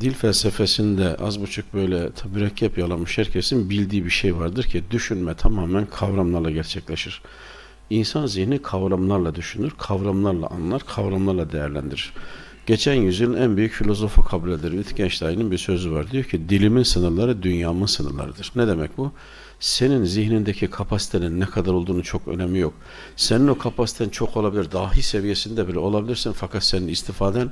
Dil felsefesinde az buçuk böyle mürekkep yalamış herkesin bildiği bir şey vardır ki düşünme tamamen kavramlarla gerçekleşir. İnsan zihni kavramlarla düşünür, kavramlarla anlar, kavramlarla değerlendirir. Geçen yüzyılın en büyük filozofu kabul edilir. Wittgenstein'in bir sözü var. Diyor ki dilimin sınırları dünyamın sınırlarıdır. Ne demek bu? Senin zihnindeki kapasitenin ne kadar olduğunu çok önemi yok. Senin o kapasiten çok olabilir. Dahi seviyesinde bile olabilirsin fakat senin istifaden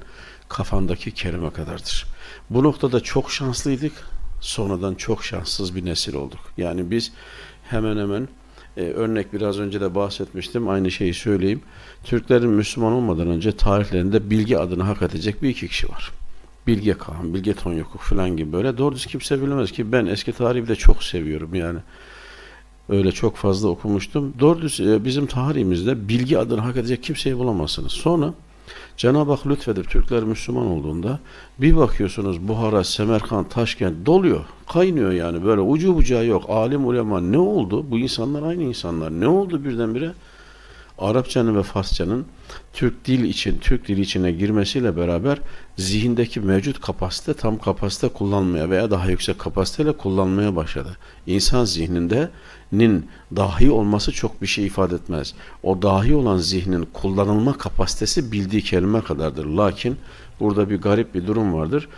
kafandaki kelime kadardır. Bu noktada çok şanslıydık. Sonradan çok şanssız bir nesil olduk. Yani biz hemen hemen e, örnek biraz önce de bahsetmiştim. Aynı şeyi söyleyeyim. Türklerin Müslüman olmadan önce tarihlerinde bilgi adını hak edecek bir iki kişi var. Bilge Kağan, Bilge Tonyokuk falan gibi böyle. Doğru kimse bilemez ki ben eski tarihi de çok seviyorum yani. Öyle çok fazla okumuştum. Doğru düz e, bizim tarihimizde bilgi adını hak edecek kimseyi bulamazsınız. Sonra Cenab-ı Hak lütfedip Türkler Müslüman olduğunda bir bakıyorsunuz Buhara, Semerkant, Taşkent doluyor. Kaynıyor yani böyle ucu bucağı yok. Alim ulema ne oldu? Bu insanlar aynı insanlar. Ne oldu birdenbire? Arapçanın ve Farsçanın Türk dil için, Türk dili içine girmesiyle beraber zihindeki mevcut kapasite tam kapasite kullanmaya veya daha yüksek kapasiteyle kullanmaya başladı. İnsan zihninde nin dahi olması çok bir şey ifade etmez. O dahi olan zihnin kullanılma kapasitesi bildiği kelime kadardır. Lakin burada bir garip bir durum vardır.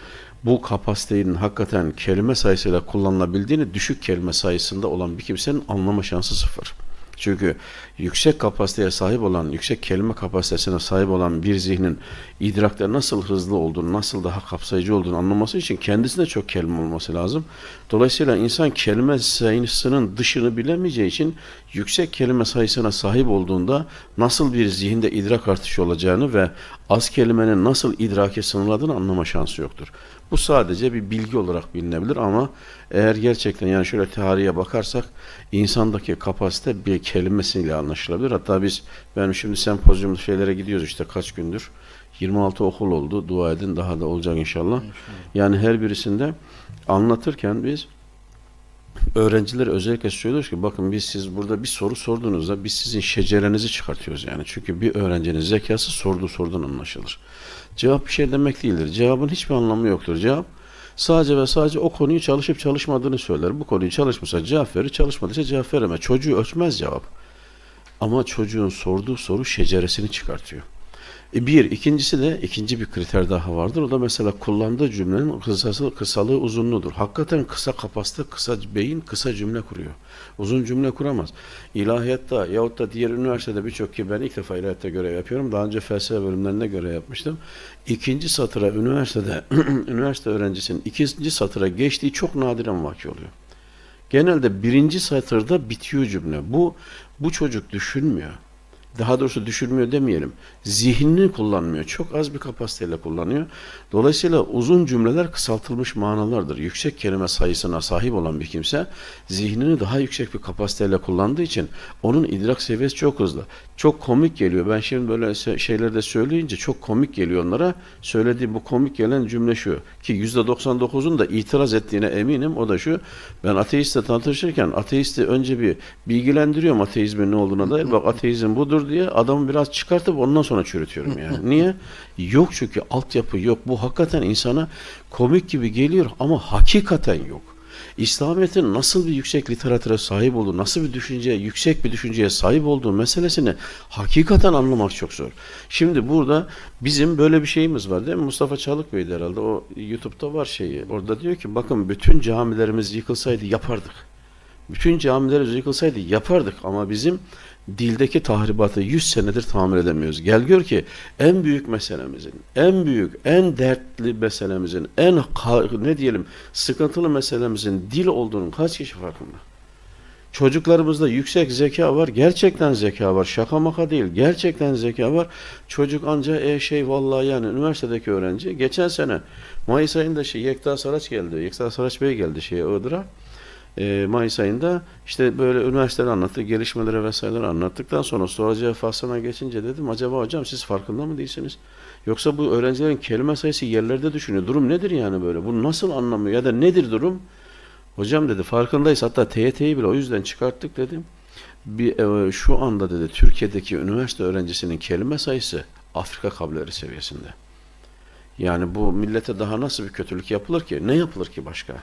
Bu kapasitenin hakikaten kelime sayısıyla kullanılabildiğini düşük kelime sayısında olan bir kimsenin anlama şansı sıfır. Çünkü yüksek kapasiteye sahip olan, yüksek kelime kapasitesine sahip olan bir zihnin idrakta nasıl hızlı olduğunu, nasıl daha kapsayıcı olduğunu anlaması için kendisine çok kelime olması lazım. Dolayısıyla insan kelime sayısının dışını bilemeyeceği için yüksek kelime sayısına sahip olduğunda nasıl bir zihinde idrak artışı olacağını ve az kelimenin nasıl idrake sınırladığını anlama şansı yoktur. Bu sadece bir bilgi olarak bilinebilir ama eğer gerçekten yani şöyle tarihe bakarsak insandaki kapasite bir kelimesiyle anlaşılabilir. Hatta biz ben şimdi sempozyum şeylere gidiyoruz işte kaç gündür. 26 okul oldu. Dua edin daha da olacak inşallah. Yani her birisinde anlatırken biz öğrencilere özellikle söylüyoruz ki bakın biz siz burada bir soru sorduğunuzda biz sizin şecerenizi çıkartıyoruz yani. Çünkü bir öğrencinin zekası sorduğu sorudan anlaşılır. Cevap bir şey demek değildir. Cevabın hiçbir anlamı yoktur. Cevap sadece ve sadece o konuyu çalışıp çalışmadığını söyler. Bu konuyu çalışmışsa cevap verir, çalışmadıysa cevap veremez. Çocuğu ölçmez cevap. Ama çocuğun sorduğu soru şeceresini çıkartıyor. E bir, ikincisi de ikinci bir kriter daha vardır. O da mesela kullandığı cümlenin kısası, kısalığı uzunluğudur. Hakikaten kısa kapasite, kısa beyin kısa cümle kuruyor. Uzun cümle kuramaz. İlahiyatta yahut da diğer üniversitede birçok ki ben ilk defa ilahiyatta görev yapıyorum. Daha önce felsefe bölümlerinde görev yapmıştım. İkinci satıra üniversitede üniversite öğrencisinin ikinci satıra geçtiği çok nadiren vaki oluyor. Genelde birinci satırda bitiyor cümle. Bu bu çocuk düşünmüyor daha doğrusu düşürmüyor demeyelim. Zihnini kullanmıyor. Çok az bir kapasiteyle kullanıyor. Dolayısıyla uzun cümleler kısaltılmış manalardır. Yüksek kelime sayısına sahip olan bir kimse zihnini daha yüksek bir kapasiteyle kullandığı için onun idrak seviyesi çok hızlı. Çok komik geliyor. Ben şimdi böyle şeyleri de söyleyince çok komik geliyor onlara. Söylediğim bu komik gelen cümle şu. Ki %99'un da itiraz ettiğine eminim. O da şu. Ben ateistle tanışırken ateisti önce bir bilgilendiriyorum ateizmin ne olduğuna dair. Bak ateizm budur diye adamı biraz çıkartıp ondan sonra çürütüyorum yani. Niye? Yok çünkü altyapı yok. Bu hakikaten insana komik gibi geliyor ama hakikaten yok. İslamiyet'in nasıl bir yüksek literatüre sahip olduğu, nasıl bir düşünceye, yüksek bir düşünceye sahip olduğu meselesini hakikaten anlamak çok zor. Şimdi burada bizim böyle bir şeyimiz var değil mi? Mustafa Çalık Bey'di herhalde. O YouTube'da var şeyi. Orada diyor ki bakın bütün camilerimiz yıkılsaydı yapardık. Bütün camilerimiz yıkılsaydı yapardık ama bizim dildeki tahribatı 100 senedir tamir edemiyoruz. Gel gör ki en büyük meselemizin, en büyük, en dertli meselemizin, en ne diyelim sıkıntılı meselemizin dil olduğunun kaç kişi farkında? Çocuklarımızda yüksek zeka var. Gerçekten zeka var. Şaka maka değil. Gerçekten zeka var. Çocuk anca e şey vallahi yani üniversitedeki öğrenci. Geçen sene Mayıs ayında şey Yekta Saraç geldi. Yekta Saraç Bey geldi şeye Iğdır'a e, Mayıs ayında işte böyle üniversiteleri anlattı, gelişmeleri vesaireleri anlattıktan sonra soracağı faslına geçince dedim acaba hocam siz farkında mı değilsiniz? Yoksa bu öğrencilerin kelime sayısı yerlerde düşünüyor. Durum nedir yani böyle? Bunu nasıl anlamıyor ya da nedir durum? Hocam dedi farkındayız hatta TYT'yi bile o yüzden çıkarttık dedim. Bir, e, şu anda dedi Türkiye'deki üniversite öğrencisinin kelime sayısı Afrika kabileleri seviyesinde. Yani bu millete daha nasıl bir kötülük yapılır ki? Ne yapılır ki başka?